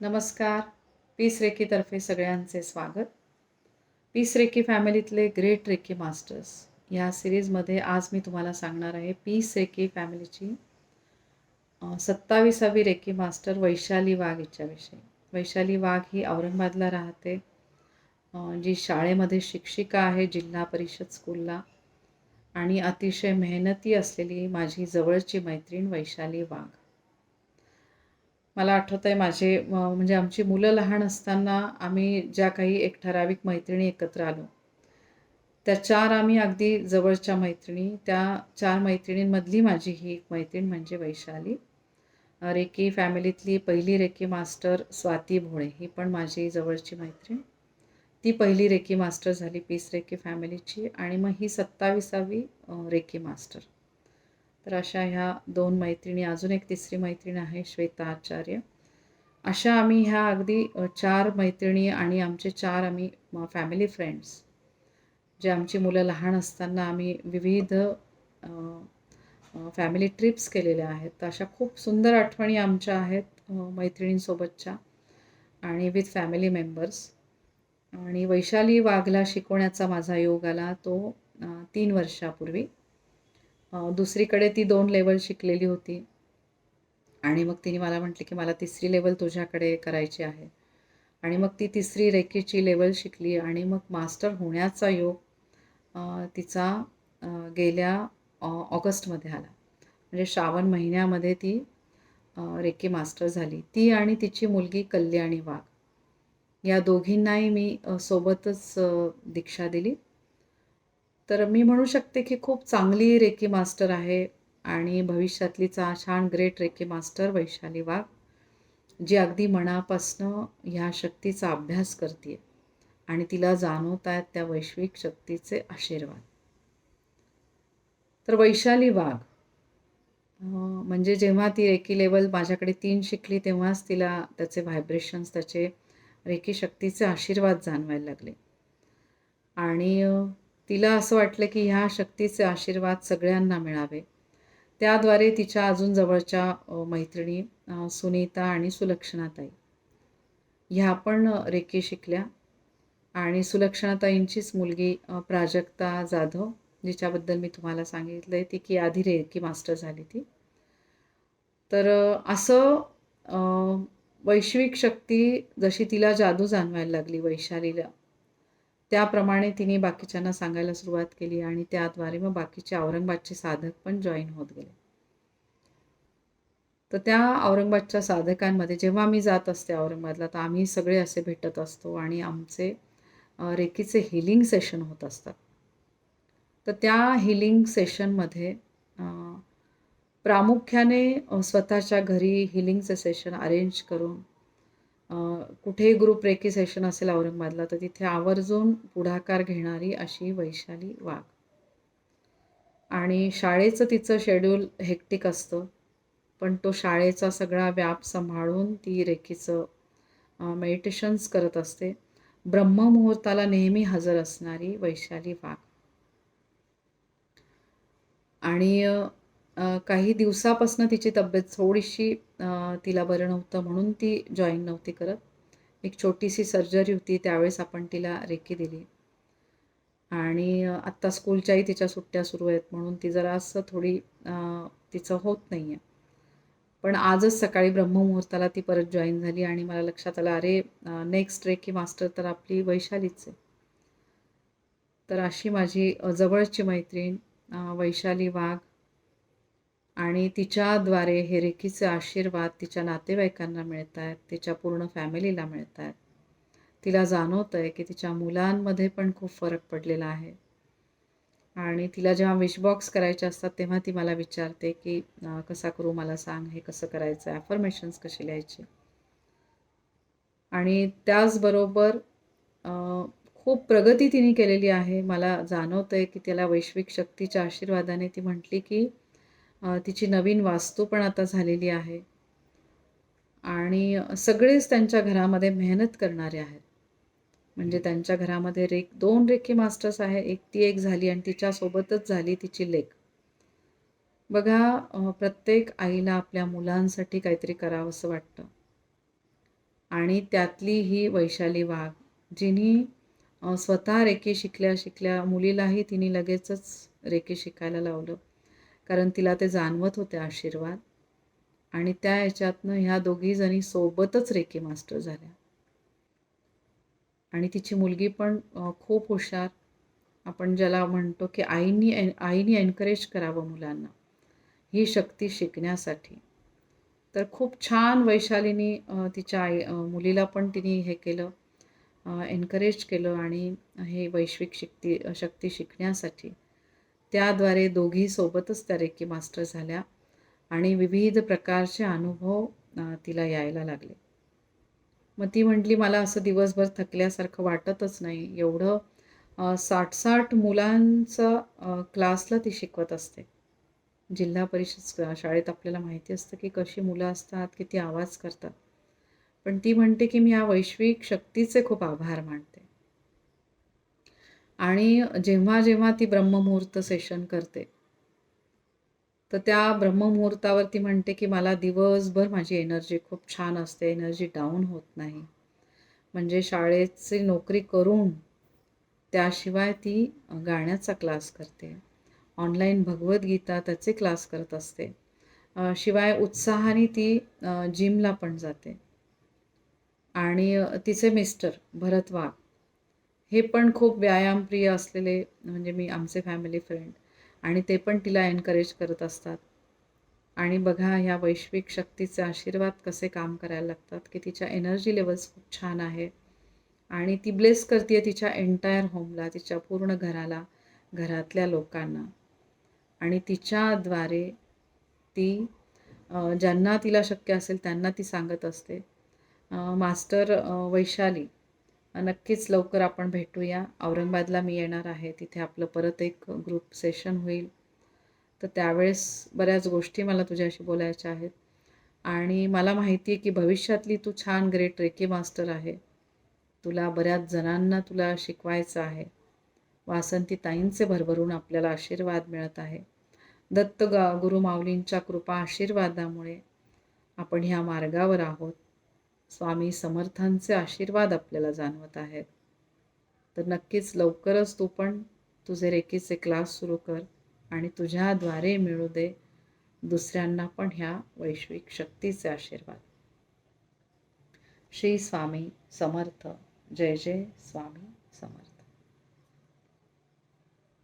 नमस्कार. पीस रेकीतर्फे सगळ्यांचे स्वागत. पीस रेकी फॅमिलीतले ग्रेट रेकी मास्टर्स या सिरीजमध्ये आज मी तुम्हाला सांगणार आहे पीस रेकी फॅमिलीची सत्तावीसावी सत्ताविसावी रेकी मास्टर वैशाली वाघ हिच्याविषयी वैशाली वाघ ही औरंगाबादला राहते. जी शाळेमध्ये शिक्षिका आहे जिल्हा परिषद स्कूलला आणि अतिशय मेहनती असलेली माझी जवळची मैत्रीण वैशाली वाघ. मला आठवत आहे माझे म्हणजे आमची मुलं लहान असताना आम्ही ज्या काही एक ठराविक मैत्रिणी एकत्र आलो त्या चार आम्ही अगदी जवळच्या मैत्रिणी त्या चार मैत्रिणींमधली माझी ही एक मैत्रीण म्हणजे वैशाली. रेकी फॅमिलीतली पहिली रेकी मास्टर स्वाती भोळे ही पण माझी जवळची मैत्रीण. ती पहिली रेकी मास्टर झाली पीस रेकी फॅमिलीची आणि मग ही सत्ताविसावी रेकी मास्टर. तर अशा ह्या दोन मैत्रिणी अजून एक तिसरी मैत्रीण आहे श्वेता आचार्य. अशा आम्ही ह्या अगदी चार मैत्रिणी आणि आमचे चार आम्ही फॅमिली फ्रेंड्स जे आमची मुलं लहान असताना आम्ही विविध फॅमिली ट्रिप्स केलेल्या आहेत. तर अशा खूप सुंदर आठवणी आमच्या आहेत मैत्रिणींसोबतच्या आणि विथ फॅमिली मेंबर्स आणि वैशाली वाघला शिकवण्याचा माझा योग आला तो तीन वर्षापूर्वी. दुसरीकडे ती दोन लेवल शिकलेली होती. आणि मग तिने मला म्हटले की मला तिसरी लेवल तुझ्याकडे करायची आहे. आणि मग ती तिसरी रेकीची लेवल शिकली आणि मग मास्टर होण्याचा योग तिचा गेल्या ऑगस्टमध्ये आला. म्हणजे श्रावण महिन्यामध्ये ती रेकी मास्टर झाली. ती आणि तिची मुलगी कल्याणी वाघ. या दोघींनाही मी सोबतच दीक्षा दिली. तर मी म्हणू शकते की खूप चांगली रेकी मास्टर आहे आणि भविष्यातली चा छान great reiki master Vaishali Wagh ji अगदी मनापासनं ह्या शक्तीचा अभ्यास करते आणि तिला जाणवत आहेत त्या वैश्विक शक्तीचे आशीर्वाद. तर वैशाली वाघ म्हणजे जेव्हा ती रेकी लेवल माझ्याकडे तीन शिकली तेव्हाच तिला त्याचे व्हायब्रेशन्स त्याचे रेकी शक्तीचे आशीर्वाद जाणवायला लागले. आणि तिला असं वाटलं की ह्या शक्तीचे आशीर्वाद सगळ्यांना मिळावे. त्याद्वारे तिच्या अजून जवळच्या मैत्रिणी सुनीता आणि सुलक्षणाताई. ह्या पण रेखी रेकी शिकल्या आणि सुलक्षणाताईंचीच मुलगी प्राजक्ता जाधव जिच्याबद्दल मी तुम्हाला सांगितलं आहे ती की आधी रेकी मास्टर झाली ती. तर असं वैश्विक शक्ती जशी तिला जादू जाणवायला लागली वैशालीला त्याप्रमाणे तिने बाकीच्यांना सांगायला सुरुवात केली आणि त्याद्वारे मग बाकीचे औरंगाबादचे साधक पण जॉईन होत गेले. तर त्या औरंगाबादच्या साधकांमध्ये जेव्हा मी जात असते औरंगाबादला तर आम्ही सगळे असे भेटत असतो आणि आमचे रेकीचे हिलिंग सेशन होत असतात. तर त्या हिलिंग सेशनमध्ये प्रामुख्याने स्वतःच्या घरी हिलिंगचं सेशन अरेंज करून कुठेही ग्रुप रेकी सेशन असेल औरंगाबादला तर तिथे आवर्जून पुढाकार घेणारी अशी वैशाली वाघ. आणि शाळेचं तिचं शेड्यूल हेक्टिक असतं पण तो शाळेचा सगळा व्याप सांभाळून ती रेखीचं मेडिटेशन्स करत असते. ब्रह्ममुहूर्ताला नेहमी हजर असणारी वैशाली वाघ. आणि काही दिवसापासून तिची तब्येत थोडीशी तिला बरं नव्हतं म्हणून ती जॉईन नव्हती करत. एक छोटीशी सर्जरी होती त्यावेळेस आपण तिला रेकी दिली. आणि आत्ता स्कूलच्याही तिच्या सुट्ट्या सुरू आहेत म्हणून ती जरा असं थोडी तिचं होत नाही आहे पण आजच सकाळी ब्रह्ममुहूर्ताला ती परत जॉईन झाली आणि मला लक्षात आलं अरे नेक्स्ट रेकी मास्टर तर आपली वैशालीच आहे. तर अशी माझी जवळची मैत्रीण वैशाली वाघ आणि तिच्याद्वारे हे रेखीचे आशीर्वाद तिच्या नातेवाईकांना मिळत आहेत तिच्या पूर्ण फॅमिलीला मिळत आहेत तिला जाणवतं आहे की तिच्या मुलांमध्ये पण खूप फरक पडलेला आहे. आणि तिला जेव्हा विशबॉक्स करायचे असतात तेव्हा ती मला विचारते की कसा करू मला सांग हे कसं करायचं आहे ॲफर्मेशन्स कशी लिहायचे? आणि त्याचबरोबर खूप प्रगती तिने केलेली आहे. मला जाणवतं आहे की त्याला वैश्विक शक्तीच्या आशीर्वादाने ती म्हटली की तिची नवीन वास्तू पण आता झालेली आहे. आणि सगळेच त्यांच्या घरामध्ये मेहनत करणारे आहेत. म्हणजे त्यांच्या घरामध्ये रेक दोन रेखी मास्टर्स आहे. एक ती एक झाली आणि तिच्यासोबतच झाली तिची लेख. बघा प्रत्येक आईला आपल्या मुलांसाठी काहीतरी करावंसं वाटतं. आणि त्यातली ही वैशाली वाघ जिनी स्वतः रेकी शिकल्या शिकल्या मुलीलाही तिने लगेचच रेकी शिकायला लावलं. कारण तिला ते जाणवत होते आशीर्वाद. आणि त्या ह्याच्यातनं ह्या दोघी जणी सोबतच रेकी मास्टर झाल्या. आणि तिची मुलगी पण खूप हुशार. आपण ज्याला म्हणतो की आईनी एन आईनी एनकरेज करावं मुलांना. ही शक्ती शिकण्यासाठी. तर खूप छान वैशालीनी तिच्या आई मुलीला पण तिने हे केलं एनकरेज केलं आणि हे वैश्विक शक्ती शक्ती शिकण्यासाठी त्याद्वारे दोघी सोबतच त्या रेकी मास्टर झाल्या आणि विविध प्रकारचे अनुभव तिला यायला लागले. मग ती म्हटली मला असं दिवसभर थकल्यासारखं वाटतच नाही. एवढं साठसाठ साठ साठ मुलांचं क्लासला ती शिकवत असते. जिल्हा परिषद शाळेत आपल्याला माहिती असतं की कशी मुलं असतात किती आवाज करतात. पण ती म्हणते की मी या वैश्विक शक्तीचे खूप आभार मानते. आणि जेव्हा जेव्हा ती ब्रह्ममुहूर्त सेशन करते तर त्या ब्रह्ममुहूर्तावर ती म्हणते की मला दिवसभर माझी एनर्जी खूप छान असते एनर्जी डाऊन होत नाही. म्हणजे शाळेची नोकरी करून त्याशिवाय ती गाण्याचा क्लास करते. ऑनलाईन भगवद्गीता त्याचे क्लास करत असते. शिवाय उत्साहाने ती जिमला पण जाते. आणि तिचे मिस्टर भरत वाघ हे पण खूप व्यायामप्रिय असलेले म्हणजे मी आमचे फॅमिली फ्रेंड आणि ते पण तिला एनकरेज करत असतात. आणि बघा ह्या वैश्विक शक्तीचे आशीर्वाद कसे काम करायला लागतात की तिच्या एनर्जी लेवल्स खूप छान आहे. आणि ती ब्लेस करते तिच्या एंटायर होमला तिच्या पूर्ण घराला घरातल्या लोकांना. आणि तिच्याद्वारे ती ज्यांना तिला शक्य असेल त्यांना ती सांगत असते. मास्टर वैशाली नक्कीच लवकर आपण भेटूया. औरंगाबादला मी येणार आहे. तिथे आपलं परत एक ग्रुप सेशन होईल. तर त्यावेळेस बऱ्याच गोष्टी मला तुझ्याशी बोलायच्या आहेत. आणि मला माहिती आहे की भविष्यातली तू छान ग्रेट रेकी मास्टर आहे. तुला बऱ्याच जणांना तुला शिकवायचं आहे. वासंती ताईंचे भरभरून आपल्याला आशीर्वाद मिळत आहे. दत्त गा गुरु माऊलींच्या कृपा आशीर्वादामुळे आपण ह्या मार्गावर आहोत. स्वामी समर्थांचे आशीर्वाद आपल्याला जाणवत आहेत. तर नक्कीच लवकरच तू पण तुझे रेकीचे क्लास सुरू कर आणि तुझ्याद्वारे मिळू दे दुसऱ्यांना पण ह्या वैश्विक शक्तीचे आशीर्वाद. श्री स्वामी समर्थ. जय जय स्वामी समर्थ.